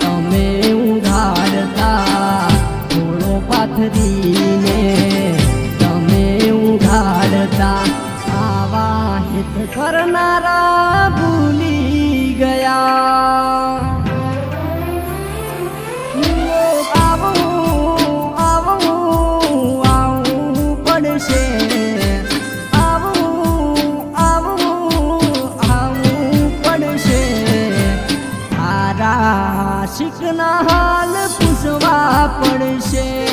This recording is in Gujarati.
તમે ઉઘાડતા થોડો પાથરીને તમે ઉઘાડતા આવા હિત કરનારા ભૂલ શીખના હાલ પૂછવા પડશે.